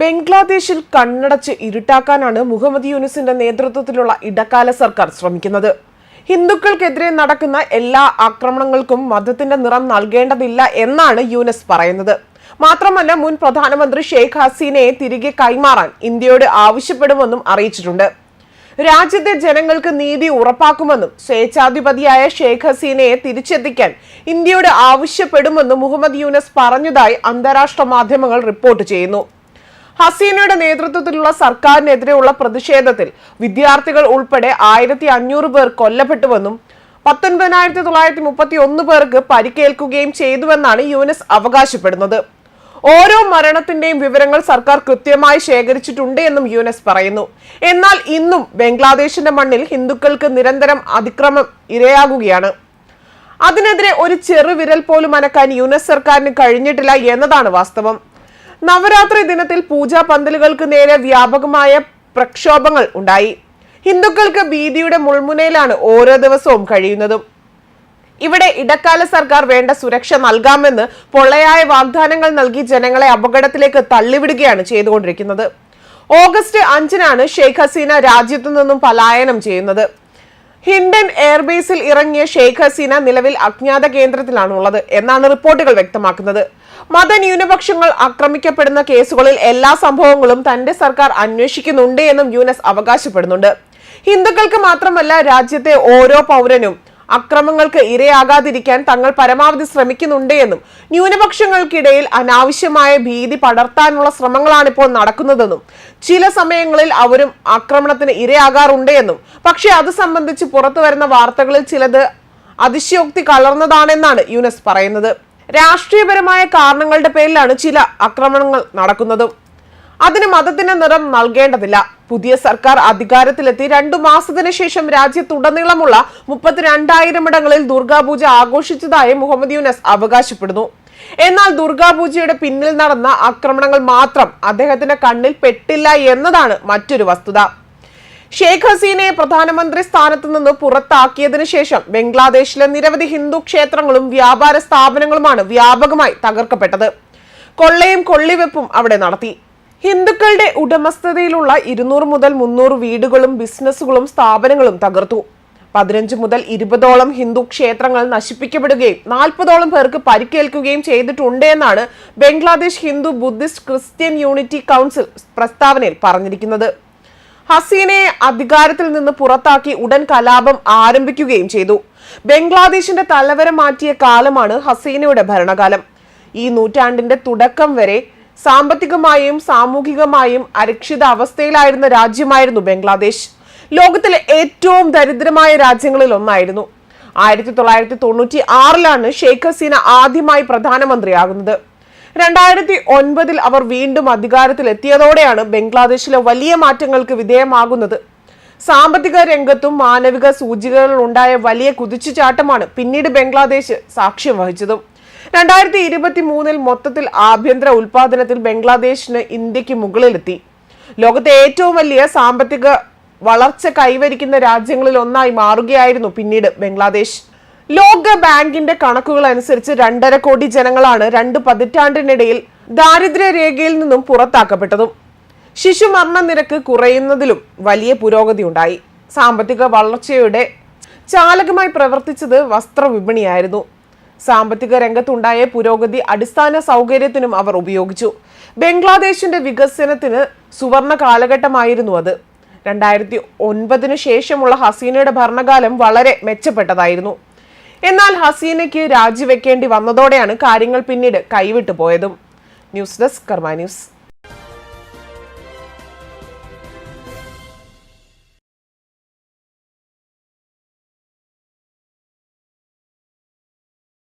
ബംഗ്ലാദേശിൽ കണ്ണടച്ച് ഇരുട്ടാക്കാനാണ് മുഹമ്മദ് യൂനിസിന്റെ നേതൃത്വത്തിലുള്ള ഇടക്കാല സർക്കാർ ശ്രമിക്കുന്നത്. ഹിന്ദുക്കൾക്കെതിരെ നടക്കുന്ന എല്ലാ ആക്രമണങ്ങൾക്കും മതത്തിന്റെ നിറം നൽകേണ്ടതില്ല എന്നാണ് യൂനസ് പറയുന്നത്. മാത്രമല്ല മുൻ പ്രധാനമന്ത്രി ഷെയ്ഖ് ഹസീനയെ തിരികെ കൈമാറാൻ ഇന്ത്യയോട് ആവശ്യപ്പെടുമെന്നും അറിയിച്ചിട്ടുണ്ട്. രാജ്യത്തെ ജനങ്ങൾക്ക് നീതി ഉറപ്പാക്കുമെന്നും സ്വേച്ഛാധിപതിയായ ഷെയ്ഖ് ഹസീനയെ തിരിച്ചെത്തിക്കാൻ ഇന്ത്യയോട് ആവശ്യപ്പെടുമെന്നും മുഹമ്മദ് യൂനസ് പറഞ്ഞതായി അന്താരാഷ്ട്ര മാധ്യമങ്ങൾ റിപ്പോർട്ട് ചെയ്യുന്നു. ഹസീനയുടെ നേതൃത്വത്തിലുള്ള സർക്കാരിനെതിരെയുള്ള പ്രതിഷേധത്തിൽ വിദ്യാർത്ഥികൾ ഉൾപ്പെടെ ആയിരത്തി അഞ്ഞൂറ് പേർ കൊല്ലപ്പെട്ടുവെന്നും പത്തൊൻപതിനായിരത്തി തൊള്ളായിരത്തി മുപ്പത്തി ഒന്ന് പേർക്ക് പരിക്കേൽക്കുകയും ചെയ്തുവെന്നാണ് യൂനസ് അവകാശപ്പെടുന്നത്. ഓരോ മരണത്തിന്റെയും വിവരങ്ങൾ സർക്കാർ കൃത്യമായി ശേഖരിച്ചിട്ടുണ്ട് എന്നും യൂനസ് പറയുന്നു. എന്നാൽ ഇന്നും ബംഗ്ലാദേശിന്റെ മണ്ണിൽ ഹിന്ദുക്കൾക്ക് നിരന്തരം അതിക്രമം ഇരയാകുകയാണ്. അതിനെതിരെ ഒരു ചെറുവിരൽ പോലും അനക്കാൻ യുനെസ് സർക്കാരിന് കഴിഞ്ഞിട്ടില്ല എന്നതാണ് വാസ്തവം. നവരാത്രി ദിനത്തിൽ പൂജാ പന്തലുകൾക്ക് നേരെ വ്യാപകമായ പ്രക്ഷോഭങ്ങൾ ഉണ്ടായി. ഹിന്ദുക്കൾക്ക് ഭീതിയുടെ മുൾമുനയിലാണ് ഓരോ ദിവസവും കഴിയുന്നതും. ഇവിടെ ഇടക്കാല സർക്കാർ വേണ്ട സുരക്ഷ നൽകാമെന്ന് പൊള്ളയായ വാഗ്ദാനങ്ങൾ നൽകി ജനങ്ങളെ അപകടത്തിലേക്ക് തള്ളിവിടുകയാണ് ചെയ്തുകൊണ്ടിരിക്കുന്നത്. ഓഗസ്റ്റ് അഞ്ചിനാണ് ഷെയ്ഖ് ഹസീന രാജ്യത്തു നിന്നും പലായനം ചെയ്യുന്നത്. ഹിൻഡൻ എയർബേസിൽ ഇറങ്ങിയ ഷെയ്ഖ് ഹസീന നിലവിൽ അജ്ഞാത കേന്ദ്രത്തിലാണുള്ളത് എന്നാണ് റിപ്പോർട്ടുകൾ വ്യക്തമാക്കുന്നത്. മതന്യൂനപക്ഷങ്ങൾ ആക്രമിക്കപ്പെടുന്ന കേസുകളിൽ എല്ലാ സംഭവങ്ങളും തന്റെ സർക്കാർ അന്വേഷിക്കുന്നുണ്ട് എന്നും യുനെസ് അവകാശപ്പെടുന്നുണ്ട്. ഹിന്ദുക്കൾക്ക് മാത്രമല്ല രാജ്യത്തെ ഓരോ പൗരനും അക്രമങ്ങൾക്ക് ഇരയാകാതിരിക്കാൻ തങ്ങൾ പരമാവധി ശ്രമിക്കുന്നുണ്ട് എന്നും ന്യൂനപക്ഷങ്ങൾക്കിടയിൽ അനാവശ്യമായ ഭീതി പടർത്താനുള്ള ശ്രമങ്ങളാണ് ഇപ്പോൾ നടക്കുന്നതെന്നും ചില സമയങ്ങളിൽ അവരും ആക്രമണത്തിന് ഇരയാകാറുണ്ട് എന്നും. പക്ഷേ അത് സംബന്ധിച്ച് പുറത്തു വരുന്ന വാർത്തകളിൽ ചിലത് അതിശയോക്തി കലർന്നതാണെന്നാണ് യുനെസ് പറയുന്നത്. രാഷ്ട്രീയപരമായ കാരണങ്ങളുടെ പേരിലാണ് ചില ആക്രമണങ്ങൾ നടക്കുന്നതും. അതിന് മതത്തിന്റെ നിറം നൽകേണ്ടതില്ല. പുതിയ സർക്കാർ അധികാരത്തിലെത്തി രണ്ടു മാസത്തിന് ശേഷം രാജ്യത്തുടനീളമുള്ള മുപ്പത്തിരണ്ടായിരം ഇടങ്ങളിൽ ദുർഗാപൂജ ആഘോഷിച്ചതായി മുഹമ്മദ് യൂനസ് അവകാശപ്പെടുന്നു. എന്നാൽ ദുർഗാപൂജയുടെ പിന്നിൽ നടന്ന ആക്രമണങ്ങൾ മാത്രം അദ്ദേഹത്തിന്റെ കണ്ണിൽ പെട്ടില്ല എന്നതാണ് മറ്റൊരു വസ്തുത. ഷെയ്ഖ് ഹസീനയെ പ്രധാനമന്ത്രി സ്ഥാനത്ത് നിന്ന് പുറത്താക്കിയതിനു ശേഷം ബംഗ്ലാദേശിലെ നിരവധി ഹിന്ദു ക്ഷേത്രങ്ങളും വ്യാപാര സ്ഥാപനങ്ങളുമാണ് വ്യാപകമായി തകർക്കപ്പെട്ടത്. കൊള്ളയും കൊള്ളിവെപ്പും അവിടെ നടത്തി. ഹിന്ദുക്കളുടെ ഉടമസ്ഥതയിലുള്ള ഇരുന്നൂറ് മുതൽ മുന്നൂറ് വീടുകളും ബിസിനസ്സുകളും സ്ഥാപനങ്ങളും തകർത്തു. പതിനഞ്ച് മുതൽ ഇരുപതോളം ഹിന്ദു ക്ഷേത്രങ്ങൾ നശിപ്പിക്കപ്പെടുകയും നാൽപ്പതോളം പേർക്ക് പരിക്കേൽക്കുകയും ചെയ്തിട്ടുണ്ട് എന്നാണ് Bangladesh Hindu Buddhist Christian unity council പ്രസ്താവനയിൽ പറഞ്ഞിരിക്കുന്നത്. ഹസീനയെ അധികാരത്തിൽ നിന്ന് പുറത്താക്കി ഉടൻ കലാപം ആരംഭിക്കുകയും ചെയ്തു. ബംഗ്ലാദേശിന്റെ തലവര മാറ്റിയ കാലമാണ് ഹസീനയുടെ ഭരണകാലം. ഈ നൂറ്റാണ്ടിന്റെ തുടക്കം വരെ സാമ്പത്തികമായും സാമൂഹികമായും അരക്ഷിത അവസ്ഥയിലായിരുന്ന രാജ്യമായിരുന്നു ബംഗ്ലാദേശ്. ലോകത്തിലെ ഏറ്റവും ദരിദ്രമായ രാജ്യങ്ങളിൽ ഒന്നായിരുന്നു. ആയിരത്തി തൊള്ളായിരത്തി തൊണ്ണൂറ്റി ആറിലാണ് ഷെയ്ഖ് ഹസീന ആദ്യമായി പ്രധാനമന്ത്രിയാകുന്നത്. രണ്ടായിരത്തി ഒൻപതിൽ അവർ വീണ്ടും അധികാരത്തിൽ എത്തിയതോടെയാണ് ബംഗ്ലാദേശിലെ വലിയ മാറ്റങ്ങൾക്ക് വിധേയമാകുന്നത്. സാമ്പത്തിക രംഗത്തും മാനവിക സൂചികകളിലുണ്ടായ വലിയ കുതിച്ചുചാട്ടമാണ് പിന്നീട് ബംഗ്ലാദേശ് സാക്ഷ്യം വഹിച്ചതും. രണ്ടായിരത്തി ഇരുപത്തി മൂന്നിൽ മൊത്തത്തിൽ ആഭ്യന്തര ഉൽപാദനത്തിൽ ബംഗ്ലാദേശിന് ഇന്ത്യയ്ക്ക് മുകളിലെത്തി. ലോകത്തെ ഏറ്റവും വലിയ സാമ്പത്തിക വളർച്ച കൈവരിക്കുന്ന രാജ്യങ്ങളിൽ ഒന്നായി മാറുകയായിരുന്നു പിന്നീട് ബംഗ്ലാദേശ്. ലോക ബാങ്കിന്റെ കണക്കുകൾ അനുസരിച്ച് രണ്ടര കോടി ജനങ്ങളാണ് രണ്ട് പതിറ്റാണ്ടിനിടയിൽ ദാരിദ്ര്യ രേഖയിൽ നിന്നും പുറത്താക്കപ്പെട്ടതും. ശിശു മരണ നിരക്ക് കുറയുന്നതിലും വലിയ പുരോഗതി ഉണ്ടായി. സാമ്പത്തിക വളർച്ചയുടെ ചാലകമായി പ്രവർത്തിച്ചത് വസ്ത്രവിപണിയായിരുന്നു. സാമ്പത്തിക രംഗത്തുണ്ടായ പുരോഗതി അടിസ്ഥാന സൗകര്യത്തിനും അവർ ഉപയോഗിച്ചു. ബംഗ്ലാദേശിന്റെ വികസനത്തിന് സുവർണ കാലഘട്ടമായിരുന്നു അത്. രണ്ടായിരത്തി ഒൻപതിനു ശേഷമുള്ള ഹസീനയുടെ ഭരണകാലം വളരെ മെച്ചപ്പെട്ടതായിരുന്നു. എന്നാൽ ഹസീനയ്ക്ക് രാജിവെക്കേണ്ടി വന്നതോടെയാണ് കാര്യങ്ങൾ പിന്നീട് കൈവിട്ടു പോയതും. News desk Karma news.